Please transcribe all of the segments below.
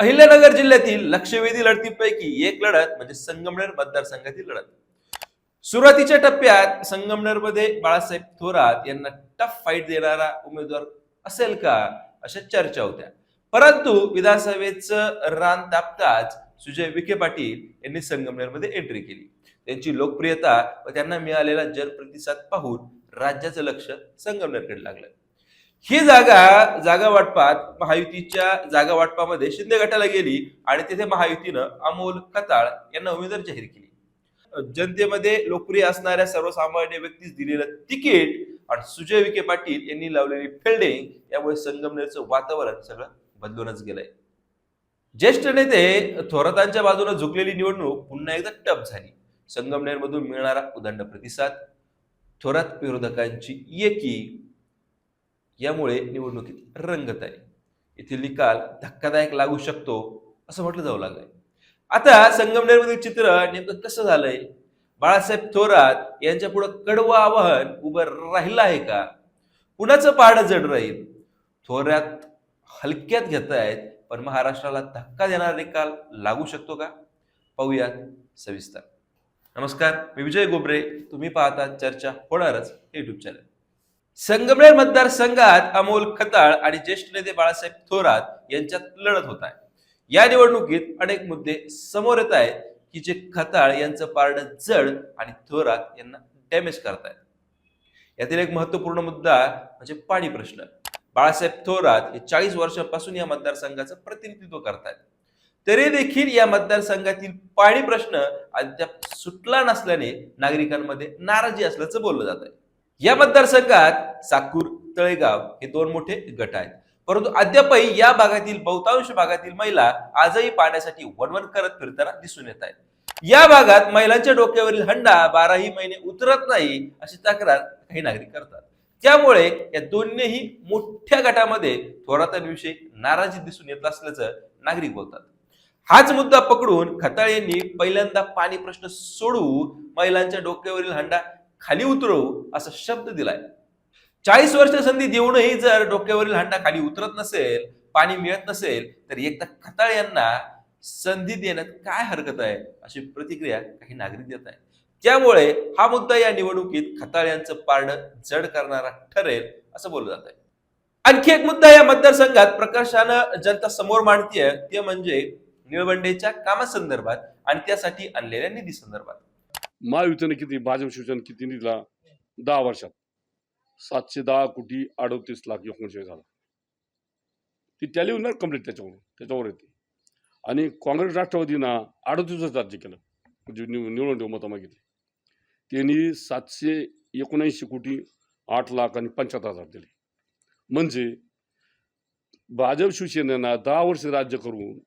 अहिल्यानगर जिल्ह्यातील लक्षवेधी लढतीपैकी एक लढत म्हणजे संगमनेर मतदारसंघातील लढत. सुरुवातीच्या टप्प्यात संगमनेरमध्ये बाळासाहेब थोरात यांना टफ फाईट देणारा उमेदवार असेल का अशा चर्चा होत्या. परंतु विधानसभेचं रान तापताच सुजय विखे पाटील यांनी संगमनेरमध्ये एंट्री केली. त्यांची लोकप्रियता व त्यांना मिळालेला जनप्रतिसाद पाहून राज्याचं लक्ष संगमनेरकडे लागलं. ही जागा जागा वाटपात महायुतीच्या जागा वाटपामध्ये शिंदे गटाला गेली आणि तिथे महायुतीनं अमोल कताळ यांना उमेदवार जाहीर केली. जनतेमध्ये लोकप्रिय असणाऱ्या सर्वसामान्य व्यक्तीस दिलेलं तिकीट आणि सुजय विखे पाटील यांनी लावलेली फिल्डिंग यामुळे संगमनेरचं वातावरण सगळं बदलूनच गेलंय. ज्येष्ठ नेते थोरातांच्या बाजूने झुकलेली निवडणूक पुन्हा एकदा टप झाली. संगमनेरमधून मिळणारा उदंड प्रतिसाद थोरात विरोधकांची एकी यामुळे निवडणुकीत रंगत आहे. येथील निकाल धक्कादायक लागू शकतो असं म्हटलं जाऊ लागलंय. आता संगमनेरमधील चित्र नेमकं कसं झालंय? बाळासाहेब थोरात यांच्या पुढे कडवं आवाहन उभं राहिलं आहे का? कुणाचं पहाडं जड राहील? थोरात हलक्यात घेत आहेत पण महाराष्ट्राला धक्का देणारा निकाल लागू शकतो का? पाहूयात सविस्तर. नमस्कार मी विजय गोबरे. तुम्ही पाहता चर्चा होणारच युट्यूब चॅनल संगमनेर मतदारसंघात अमोल खताळ आणि ज्येष्ठ नेते बाळासाहेब थोरात यांच्यात लढत होत आहे. या निवडणुकीत अनेक मुद्दे समोर येत आहेत की जे खताळ यांचं पारडं जड आणि थोरात यांना डॅमेज करतायत. यातील एक महत्त्वपूर्ण मुद्दा म्हणजे पाणी प्रश्न. बाळासाहेब थोरात हे चाळीस वर्षापासून या मतदारसंघाचं प्रतिनिधित्व करतायत. तरी देखील या मतदारसंघातील पाणी प्रश्न अद्याप सुटला नसल्याने नागरिकांमध्ये नाराजी असल्याचं बोललं जात आहे या मतदारसंघात साकूर तळेगाव हे दोन मोठे गट आहेत. परंतु अद्यापही या भागातील बहुतांश भागातील महिला आजही पाण्यासाठी वणवण करत फिरताना दिसून येत आहेत. या भागात महिलांच्या डोक्यावरील हंडा बाराही महिने उतरत नाही अशी तक्रार काही नागरिक करतात. त्यामुळे या दोन्हीही मोठ्या गटामध्ये थोरातांविषयी नाराजी दिसून येत असल्याचं नागरिक बोलतात. हाच मुद्दा पकडून खताळ यांनी पहिल्यांदा पाणी प्रश्न सोडवू महिलांच्या डोक्यावरील हंडा खाली उतरवू असा शब्द दिलाय. चाळीस वर्ष संधी देऊनही जर डोक्यावरील हंडा खाली उतरत नसेल पाणी मिळत नसेल तर एकदा खताळ यांना संधी देण्यात काय हरकत आहे अशी प्रतिक्रिया काही नागरिक देत आहेत. त्यामुळे हा मुद्दा या निवडणुकीत खताळ यांचं पारडं जड करणारा ठरेल असं बोललं जात आहे आणखी एक मुद्दा या मतदारसंघात प्रकाशानं जनता समोर मांडतीय ते म्हणजे निळवंडेच्या कामासंदर्भात आणि त्यासाठी आणलेल्या निधी संदर्भात. महायुतीने किती भाजप शिवसेना किती दिला दहा वर्षात. सातशे दहा कोटी अडतीस लाख एकोणशे झाला ती टॅली होणार कंप्लीट त्याच्यावर त्याच्यावर येते. आणि काँग्रेस राष्ट्रवादीनं अडतीसच राज्य केलं. म्हणजे निव निवडून ठेव मतं मागितली त्यांनी सातशे एकोणऐंशी कोटी आठ लाख आणि पंच्याहत्तर हजार दिले. म्हणजे भाजप शिवसेनेनं दहा वर्ष राज्य करून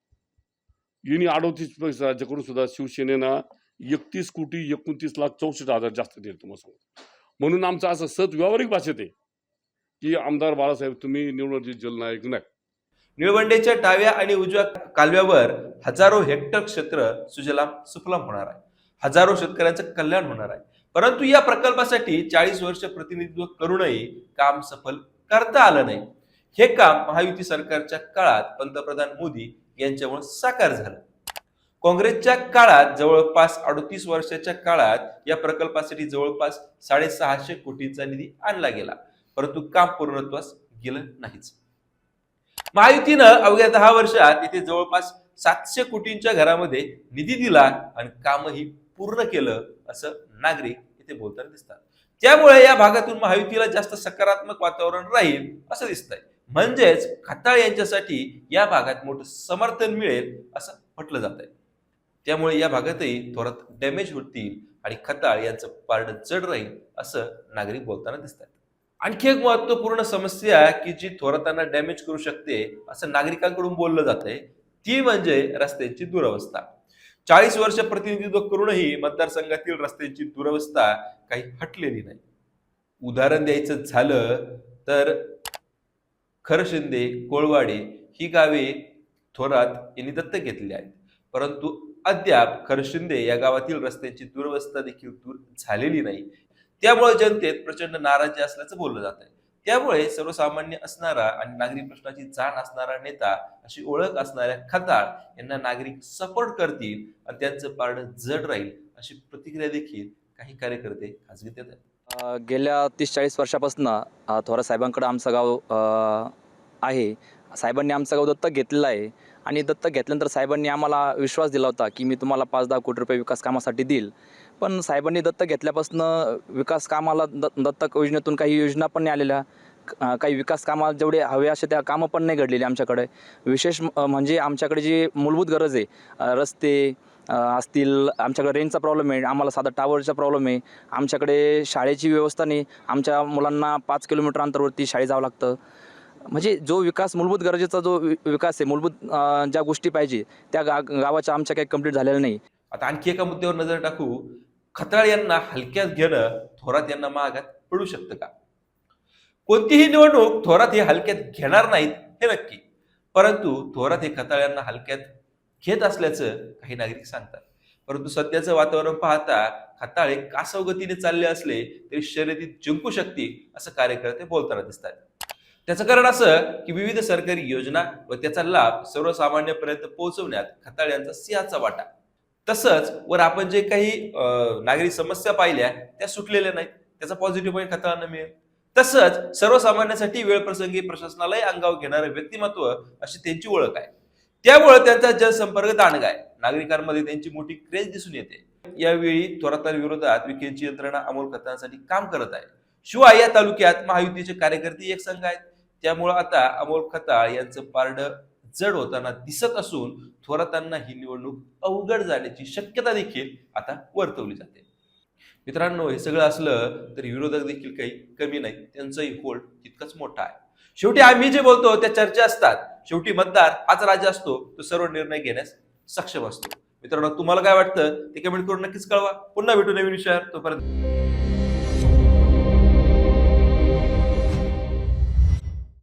यांनी अडतीस वर्ष राज्य करून सुद्धा शिवसेनेनं एकतीस कोटी एकोणतीस लाख चौसष्ट हजार जास्त देईल तुम्हाला म्हणून आमचं असं सत व्यावहारिक भाषेत आहे की आमदार बाळासाहेब तुम्ही निवडणुकीत जलनायक नाही. निळवंडेच्या डाव्या आणि उजव्या कालव्यावर हजारो हेक्टर क्षेत्र सुजलाम सुफलाम होणार आहे. हजारो शेतकऱ्यांचं कल्याण होणार आहे. परंतु या प्रकल्पासाठी चाळीस वर्ष प्रतिनिधित्व करूनही काम सफल करता आलं नाही. हे काम महायुती सरकारच्या काळात पंतप्रधान मोदी यांच्यामुळे साकार झालं. काँग्रेसच्या काळात जवळपास अडतीस वर्षाच्या काळात या प्रकल्पासाठी जवळपास साडेसहाशे कोटींचा निधी आणला गेला. परंतु काम पूर्णत्वास गेलं नाहीच. महायुतीनं अवघ्या दहा वर्षात इथे जवळपास सातशे कोटींच्या घरामध्ये निधी दिला आणि कामही पूर्ण केलं असं नागरिक इथे बोलताना दिसतात. त्यामुळे या भागातून महायुतीला जास्त सकारात्मक वातावरण राहील असं दिसतंय. म्हणजेच खताळ यांच्यासाठी या भागात मोठं समर्थन मिळेल असं म्हटलं जात आहे त्यामुळे या भागातही थोरात डॅमेज होतील आणि खताळ यांचं पारड जड राहील असं नागरिक बोलताना दिसतात आणखी एक महत्त्वपूर्ण समस्या की जी थोरातांना डॅमेज करू शकते असं नागरिकांकडून बोललं जात आहे ती म्हणजे रस्त्यांची दुरवस्था. चाळीस वर्ष प्रतिनिधित्व करूनही मतदारसंघातील रस्त्यांची दुरवस्था काही हटलेली नाही. उदाहरण द्यायचं झालं तर खरशिंदे कोळवाडे ही गावे थोरात यांनी दत्तक घेतली आहेत. परंतु अद्याप खरशिंदे या गावातील रस्त्यांची दुरवस्था देखील दूर झालेली नाही. त्यामुळे जनतेत प्रचंड नाराजी असल्याचं बोललं जात आहे त्यामुळे सर्वसामान्य असणारा आणि नागरिक प्रश्नाची जाण असणारा नेता अशी ओळख असणाऱ्या खताळ यांना नागरिक सपोर्ट करतील आणि त्यांचं पारडं जड राहील अशी प्रतिक्रिया देखील काही कार्यकर्ते खासगीत देत आहेत गेल्या तीस चाळीस वर्षापासून थोरा साहेबांकडे आमचं गाव आहे. साहेबांनी आमचं गाव दत्तक घेतलेलं आहे. आणि दत्तक घेतल्यानंतर साहेबांनी आम्हाला विश्वास दिला होता की मी तुम्हाला पाच दहा कोटी रुपये विकास कामासाठी देईल. पण साहेबांनी दत्तक घेतल्यापासून विकास कामाला द दत्तक योजनेतून काही योजना पण नाही आलेल्या. काही विकास कामाला जेवढे हवे असे त्या कामं पण नाही घडलेली आमच्याकडे. विशेष म- म्हणजे आमच्याकडे जी मूलभूत गरज आहे रस्ते असतील आमच्याकडे रेंजचा प्रॉब्लेम आहे आम्हाला साधा टावरचा प्रॉब्लेम आहे आमच्याकडे शाळेची व्यवस्था नाही आमच्या मुलांना पाच किलोमीटर अंतरवरती शाळेत जावं लागतं. म्हणजे जो विकास मूलभूत गरजेचा जो विकास आहे मूलभूत ज्या गोष्टी पाहिजे त्या गा गावाच्या आमच्या काही कंप्लीट झालेल्या नाही. आता आणखी एका मुद्द्यावर नजर टाकू. खताळ यांना हलक्यात घेणं थोरात यांना महागात पडू शकतं का? कोणतीही निवडणूक थोरात हे हलक्यात घेणार नाहीत हे नक्की. परंतु थोरात हे खताळ यांना हलक्यात घेत असल्याचं काही नागरिक सांगतात. परंतु सध्याचं वातावरण पाहता खताळे कासव गतीने चालले असले तरी शर्यतीत जिंकू शकतील असं कार्यकर्ते बोलताना दिसतात. त्याचं कारण असं की विविध सरकारी योजना व त्याचा लाभ सर्वसामान्यपर्यंत पोहोचवण्यात खताळ यांचा सिंहाचा वाटा. तसंच वर आपण जे काही अं, नागरी समस्या पाहिल्या त्या सुटलेल्या नाहीत. त्याचा पॉझिटिव्ह पॉईंट खताळांना मिळेल. तसंच सर्वसामान्यांसाठी वेळप्रसंगी प्रशासनालाही अंगावर घेणारं व्यक्तिमत्व अशी त्यांची ओळख आहे. त्यामुळे त्यांचा जनसंपर्क दांडगा आहे नागरिकांमध्ये त्यांची मोठी क्रेज दिसून येते. यावेळी थोरातांविरोधात विखेंची यंत्रणा अमोल खतांसाठी काम करत आहे. शिवाय या तालुक्यात महायुतीचे कार्यकर्ते एक संघ आहेत. त्यामुळं आता अमोल खताळ यांचं पारडं जड होताना दिसत असून थोरातांना ही निवडणूक अवघड जाण्याची शक्यता देखील आता वर्तवली जाते. मित्रांनो हे सगळं असलं तरी विरोधक देखील काही कमी नाही. त्यांचाही होल्ड तितकाच मोठा आहे. शेवटी आम्ही जे बोलतो त्या चर्चा असतात. शेवटी मतदार हाच राजा असतो तो सर्व निर्णय घेण्यास सक्षम असतो. मित्रांनो तुम्हाला काय वाटतं? ते कमेंट करून नक्कीच कळवा. पुन्हा भेटू नवीन विषयावर. तोपर्यंत